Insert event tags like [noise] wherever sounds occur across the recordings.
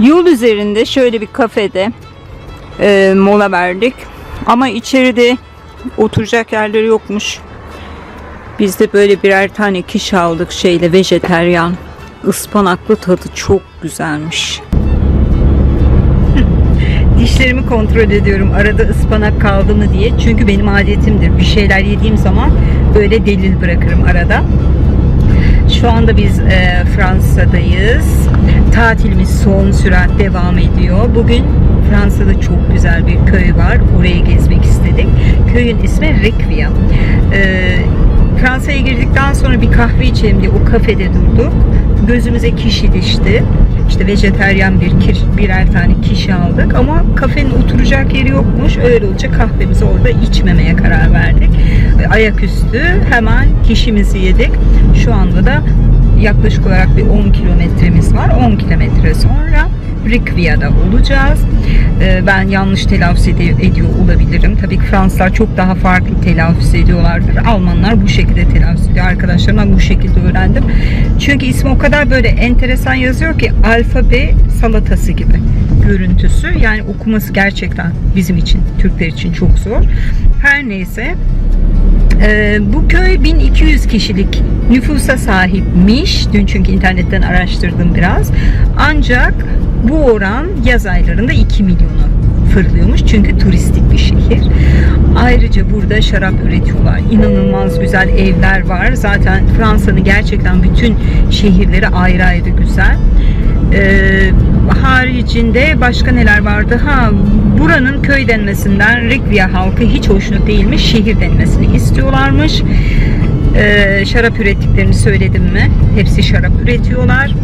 Yol üzerinde şöyle bir kafede e, mola verdik. Ama içeride oturacak yerleri yokmuş. Biz de böyle birer tane kiş aldık şeyle vejeteryan. Ispanaklı tadı çok güzelmiş. [laughs] Dişlerimi kontrol ediyorum arada ıspanak kaldı mı diye. Çünkü benim adetimdir. Bir şeyler yediğim zaman böyle delil bırakırım arada. Şu anda biz e, Fransa'dayız. Tatilimiz son sürat devam ediyor. Bugün Fransa'da çok güzel bir köy var. Oraya gezmek istedik. Köyün ismi Requia. E, Fransa'ya girdikten sonra bir kahve içelim diye o kafede durduk. Gözümüze kişi düştü. İşte vejeteryan bir kir, birer tane kişi aldık ama kafenin oturacak yeri yokmuş. Öyle olunca kahvemizi orada içmemeye karar verdik. Ayaküstü hemen kişimizi yedik. Şu anda da yaklaşık olarak bir 10 kilometremiz var. 10 kilometre sonra Rikvia'da olacağız. Ee, Ben yanlış telaffuz ed- ediyor olabilirim. Tabii ki Fransızlar çok daha farklı telaffuz ediyorlardır. Almanlar bu şekilde telaffuz ediyor. Arkadaşlarımdan bu şekilde öğrendim. Çünkü ismi o kadar böyle enteresan yazıyor ki alfabe salatası gibi görüntüsü. Yani okuması gerçekten bizim için, Türkler için çok zor. Her neyse ee, bu köy 1200 kişilik nüfusa sahipmiş. Dün çünkü internetten araştırdım biraz. Ancak bu oran yaz aylarında 2 milyonu fırlıyormuş. Çünkü turistik bir şehir. Ayrıca burada şarap üretiyorlar. İnanılmaz güzel evler var. Zaten Fransa'nın gerçekten bütün şehirleri ayrı ayrı güzel. Ee, haricinde başka neler vardı? Ha buranın köy denmesinden Rikvia halkı hiç hoşnut değilmiş. Şehir denmesini istiyorlarmış. Ee, şarap ürettiklerini söyledim mi? Hepsi şarap üretiyorlar.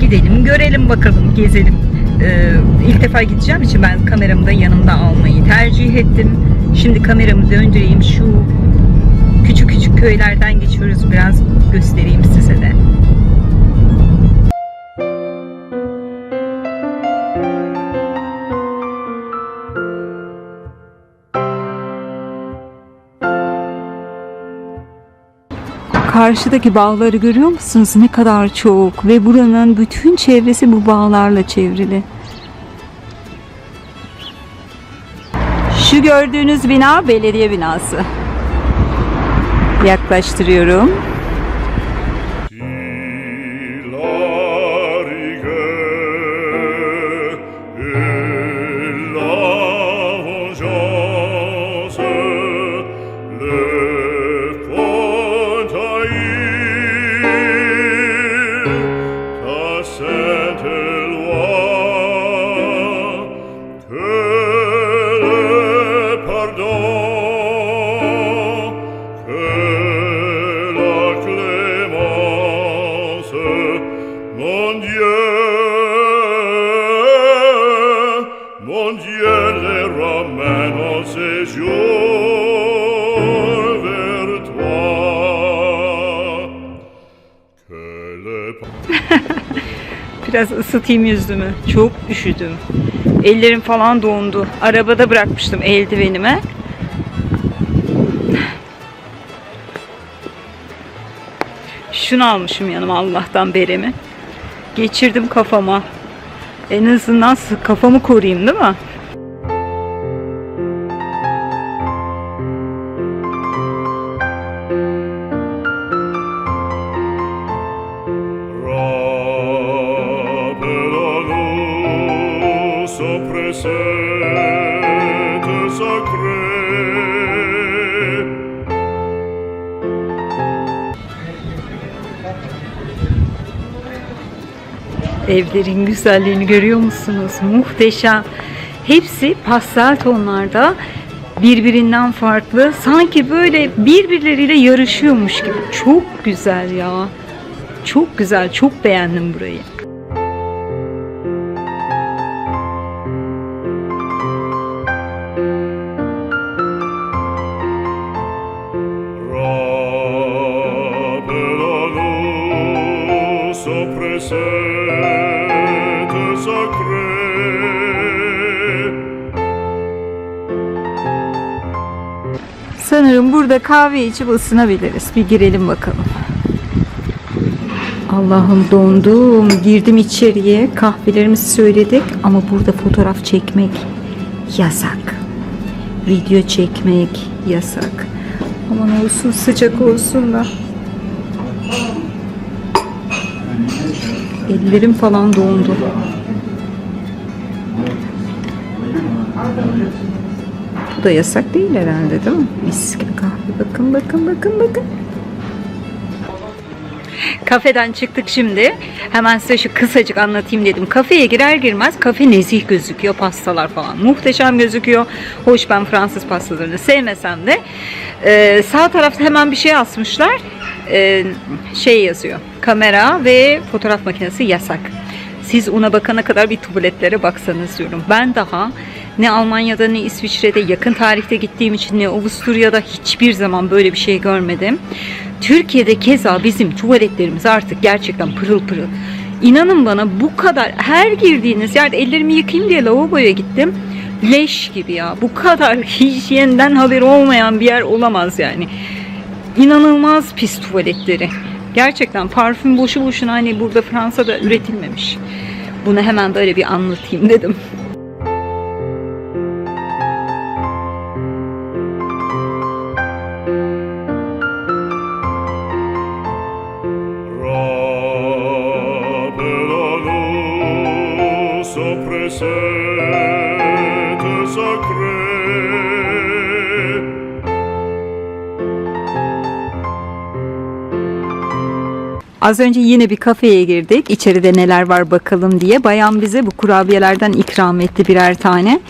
Gidelim görelim bakalım gezelim. Ee, ilk defa gideceğim için ben kameramı da yanımda almayı tercih ettim. Şimdi kameramı döndüreyim şu küçük küçük köylerden geçiyoruz biraz göstereyim size de. Karşıdaki bağları görüyor musunuz? Ne kadar çok ve buranın bütün çevresi bu bağlarla çevrili. Şu gördüğünüz bina belediye binası. Yaklaştırıyorum. Biraz ısıtayım yüzümü. Çok üşüdüm. Ellerim falan dondu. Arabada bırakmıştım eldivenimi. Şunu almışım yanıma Allah'tan beremi. Geçirdim kafama. En azından kafamı koruyayım değil mi? Evlerin güzelliğini görüyor musunuz? Muhteşem. Hepsi pastel tonlarda birbirinden farklı. Sanki böyle birbirleriyle yarışıyormuş gibi. Çok güzel ya. Çok güzel. Çok beğendim burayı. Sanırım burada kahve içip ısınabiliriz. Bir girelim bakalım. Allah'ım dondum. Girdim içeriye. Kahvelerimizi söyledik ama burada fotoğraf çekmek yasak. Video çekmek yasak. Aman olsun sıcak olsun da. Ellerim falan dondu. Bu da yasak değil herhalde değil mi? Mis gibi kahve. Bakın bakın bakın bakın. Kafeden çıktık şimdi. Hemen size şu kısacık anlatayım dedim. Kafeye girer girmez kafe nezih gözüküyor. Pastalar falan muhteşem gözüküyor. Hoş ben Fransız pastalarını sevmesem de. Ee, sağ tarafta hemen bir şey asmışlar. Ee, şey yazıyor. Kamera ve fotoğraf makinesi yasak. Siz ona bakana kadar bir tuvaletlere baksanız diyorum. Ben daha ne Almanya'da ne İsviçre'de yakın tarihte gittiğim için ne Avusturya'da hiçbir zaman böyle bir şey görmedim. Türkiye'de keza bizim tuvaletlerimiz artık gerçekten pırıl pırıl. İnanın bana bu kadar her girdiğiniz yerde ellerimi yıkayayım diye lavaboya gittim. Leş gibi ya. Bu kadar hijyenden haberi olmayan bir yer olamaz yani. İnanılmaz pis tuvaletleri. Gerçekten parfüm boşu boşuna hani burada Fransa'da üretilmemiş. Bunu hemen böyle bir anlatayım dedim. Précepte sacré. Az önce yine bir kafeye girdik. İçeride neler var bakalım diye. Bayan bize bu kurabiyelerden ikram etti birer tane.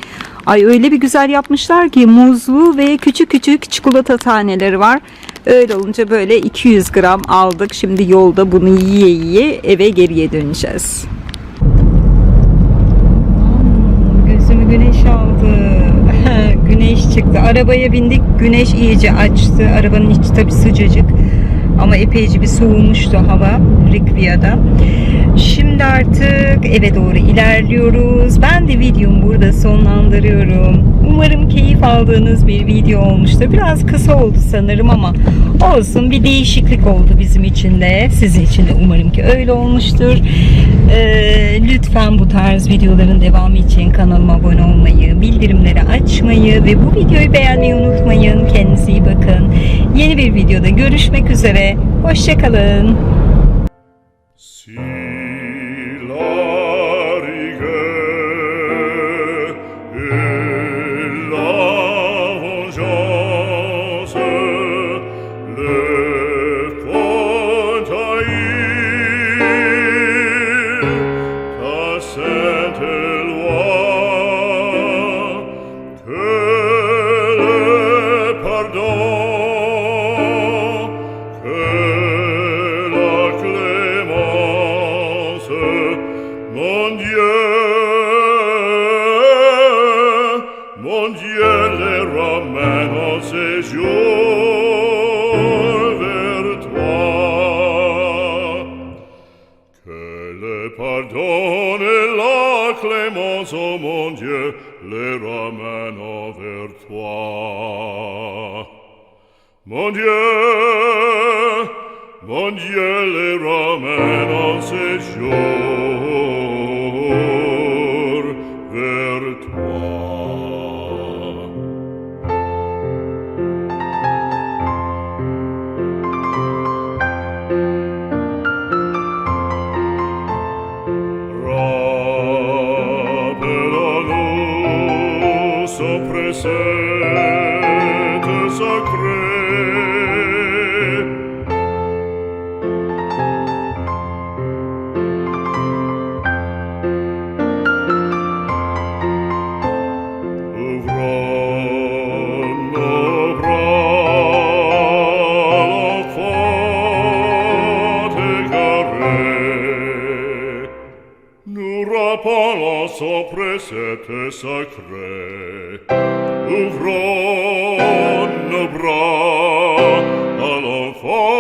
Ay öyle bir güzel yapmışlar ki muzlu ve küçük küçük çikolata taneleri var. Öyle olunca böyle 200 gram aldık. Şimdi yolda bunu yiye yiye eve geriye döneceğiz. Güneş aldı. [laughs] güneş çıktı. Arabaya bindik. Güneş iyice açtı. Arabanın içi tabi sıcacık. Ama epeyce bir soğumuştu hava Rikvia'da. Şimdi artık eve doğru ilerliyoruz. Ben de videomu burada sonlandırıyorum. Umarım keyif aldığınız bir video olmuştur. Biraz kısa oldu sanırım ama olsun bir değişiklik oldu bizim için de. Sizin için de umarım ki öyle olmuştur. Ee, lütfen bu tarz videoların devamı için kanalıma abone olmayı, bildirimleri açmayı ve bu videoyu beğenmeyi unutmayın. Kendinize iyi bakın. Yeni bir videoda görüşmek üzere. Hoşçakalın. Mon Dieu, mon Dieu les ramène en séjour vers toi. Rappelons-nous, ce précepte sacré sopra sete sacre. Ouvron le bras à l'enfant